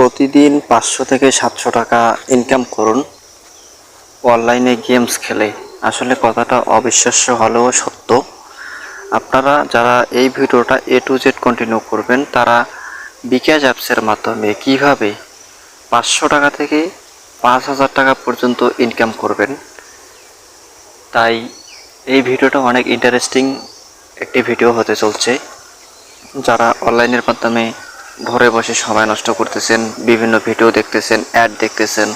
প্রতিদিন পাঁচশো থেকে সাতশো টাকা ইনকাম করুন। অনলাইনে গেমস খেলে। আসলে কথাটা অবিশ্বাস্য হলেও সত্য। আপনারা যারা এই ভিডিওটা এ টু জেড কন্টিনিউ করবেন, তারা বিকাশ অ্যাপসের মাধ্যমে কীভাবে পাঁচশো টাকা থেকে পাঁচ হাজার টাকা পর্যন্ত ইনকাম করবেন, তাই এই ভিডিওটা অনেক ইন্টারেস্টিং একটি ভিডিও হতে চলছে। যারা অনলাইনের মাধ্যমে ঘরে বসে সময় নষ্ট করতেছেন, বিভিন্ন ভিডিও দেখতেছেন অ্যাড দেখতেছেন,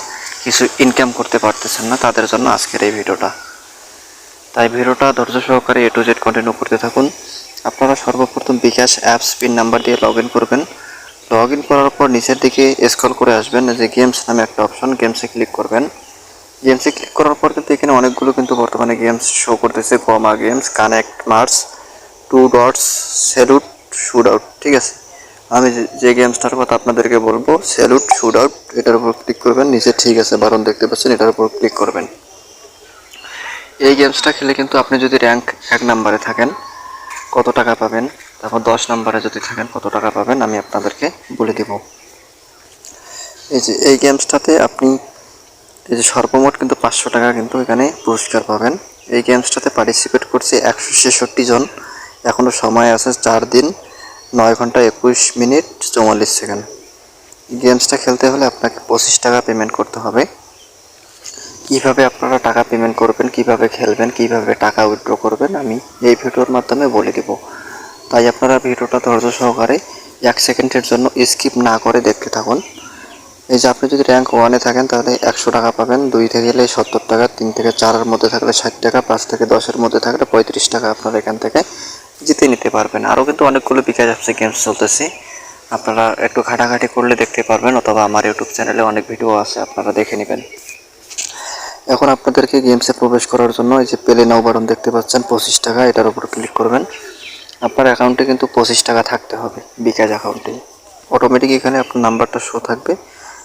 কিছু ইনকাম করতে পারতেছেন না তাদের জন্য আজকের এই ভিডিওটা তাই ভিডিওটা ধৈর্য সহকারে এ টু জেড কন্টিনিউ করতে থাকুন। আপনারা সর্বপ্রথম বিকাশ অ্যাপস পিন নাম্বার দিয়ে লগ ইন করবেন। লগ ইন করার পর নিচের দিকে স্ক্রল করে আসবেন যে গেমস নামে একটা অপশন গেমসে ক্লিক করবেন। গেমসে ক্লিক করার পর কিন্তু এখানে অনেকগুলো কিন্তু বর্তমানে গেমস শো করতেছে গমা games connect Mars two dots salute shoot out ঠিক আছে? আমি যে- গেমসটার কথা আপনাদেরকে বলব সেলুট শুট আউট এটার উপর ক্লিক করবেন, নিচে ঠিক আছে বারণ দেখতে পাচ্ছেন, এটার উপর ক্লিক করবেন। এই গেমসটা খেলে কিন্তু আপনি যদি র্যাঙ্ক এক নাম্বারে থাকেন, কত টাকা পাবেন? তারপর দশ নাম্বারে যদি থাকেন, কত টাকা পাবেন? আমি আপনাদেরকে বলে দেব। এই যে এই গেমসটাতে আপনি এই যে সর্বমোট কিন্তু পাঁচশো টাকা কিন্তু এখানে পুরস্কার পাবেন। এই গেমসটাতে পার্টিসিপেট করছে একশো ছেষট্টি জন। এখনও সময় আছে চার দিন। নয় ঘণ্টা একুশ মিনিট চৌয়াল্লিশ সেকেন্ড। গেমসটা খেলতে হলে আপনাকে পঁচিশ টাকা পেমেন্ট করতে হবে। কীভাবে আপনারা টাকা পেমেন্ট করবেন, কীভাবে খেলবেন, কীভাবে টাকা উইথড্র করবেন, আমি এই ভিডিওর মাধ্যমে বলে দেব। তাই আপনারা ভিডিওটা ধৈর্য সহকারে এক সেকেন্ডের জন্য স্কিপ না করে দেখতে থাকুন। এই যে আপনি যদি র্যাঙ্ক ওয়ানে থাকেন, তাহলে একশো টাকা পাবেন। দুই থেকে গেলে সত্তর টাকা, তিন থেকে চারের মধ্যে থাকলে ষাট টাকা, পাঁচ থেকে দশের মধ্যে থাকলে পঁয়ত্রিশ টাকা আপনারা এখান থেকে জিতে নিতে পারবেন। আরও কিন্তু অনেকগুলো বিকাশ অ্যাপসে গেমস চলতেছে। আপনারা একটু ঘাটাঘাটি করলে দেখতে পারবেন, অথবা আমার ইউটিউব চ্যানেলে অনেক ভিডিও আছে, আপনারা দেখে নেবেন। এখন আপনাদেরকে গেমসে প্রবেশ করার জন্য এই যে পেলে নাও বাটন দেখতে পাচ্ছেন, পঁচিশ টাকা, এটার উপর ক্লিক করবেন। আপনার অ্যাকাউন্টে কিন্তু পঁচিশ টাকা থাকতে হবে বিকাশ অ্যাকাউন্টে অটোমেটিক এখানে আপনার নাম্বারটা শো থাকবে।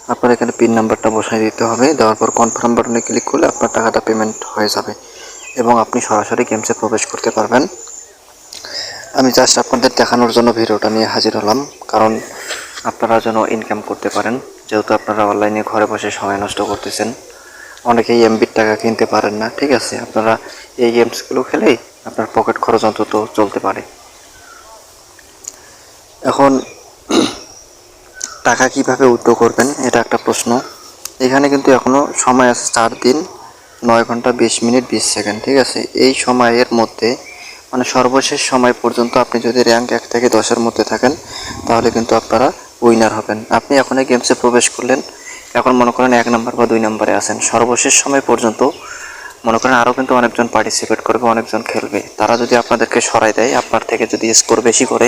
আপনার এখানে পিন নাম্বারটা বসাই দিতে হবে। দেওয়ার পর কনফার্ম বাটনে ক্লিক করলে আপনার টাকাটা পেমেন্ট হয়ে যাবে। এবং আপনি সরাসরি গেমসে প্রবেশ করতে পারবেন। আমি জাস্ট আপনাদের দেখানোর জন্য ভিডিওটা নিয়ে হাজির হলাম, কারণ আপনারা যেন ইনকাম করতে পারেন, যেহেতু আপনারা অনলাইনে ঘরে বসে সময় নষ্ট করতেছেন। অনেকেই এমবির টাকা কিনতে পারেন না, ঠিক আছে? আপনারা এই গেমসগুলো খেলেই আপনার পকেট খরচ অন্তত চলতে পারে। এখন, টাকা কীভাবে উদ্যোগ করবেন, এটা একটা প্রশ্ন। এখানে কিন্তু এখনও সময় আছে চার দিন, নয় ঘণ্টা বিশ মিনিট বিশ সেকেন্ড, ঠিক আছে? এই সময়ের মধ্যে মানে সর্বশেষ সময় পর্যন্ত আপনি যদি র্যাঙ্ক এক থেকে দশের মধ্যে থাকেন, তাহলে কিন্তু আপনারা উইনার হবেন। আপনি এখন এই গেমসে প্রবেশ করলেন, এখন মনে করেন এক নম্বর বা দুই নম্বরে আছেন। সর্বশেষ সময় পর্যন্ত মনে করেন আরও কিন্তু অনেকজন পার্টিসিপেট করবে, অনেকজন খেলবে। তারা যদি আপনাদেরকে সরাই দেয়, আপনার থেকে যদি স্কোর বেশি করে,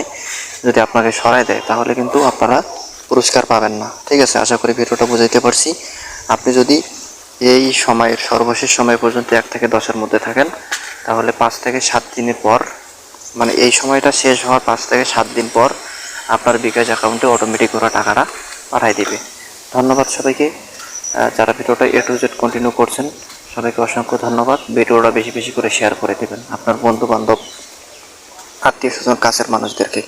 যদি আপনাকে সরাই দেয়, তাহলে কিন্তু আপনারা পুরস্কার পাবেন না। ঠিক আছে? আশা করি ভিডিওটা বুঝাইতে পারছি। আপনি যদি এই সময়ের, সর্বশেষ সময় পর্যন্ত এক থেকে দশের মধ্যে থাকেন তাহলে পাঁচ থেকে সাত দিনের পর মানে এই সময়টা শেষ হওয়ার পাঁচ থেকে সাত দিন পর আপনার বিকাশ অ্যাকাউন্টে অটোমেটিক ওরা টাকাটা পাঠাই দেবে। ধন্যবাদ সবাইকে। যারা ভিডিওটা এ টু জেড কন্টিনিউ করছেন, সবাইকে অসংখ্য ধন্যবাদ। ভিডিওটা বেশি বেশি করে শেয়ার করে দেবেন আপনার বন্ধু বান্ধব আত্মীয় স্বজন কাছের মানুষদেরকে।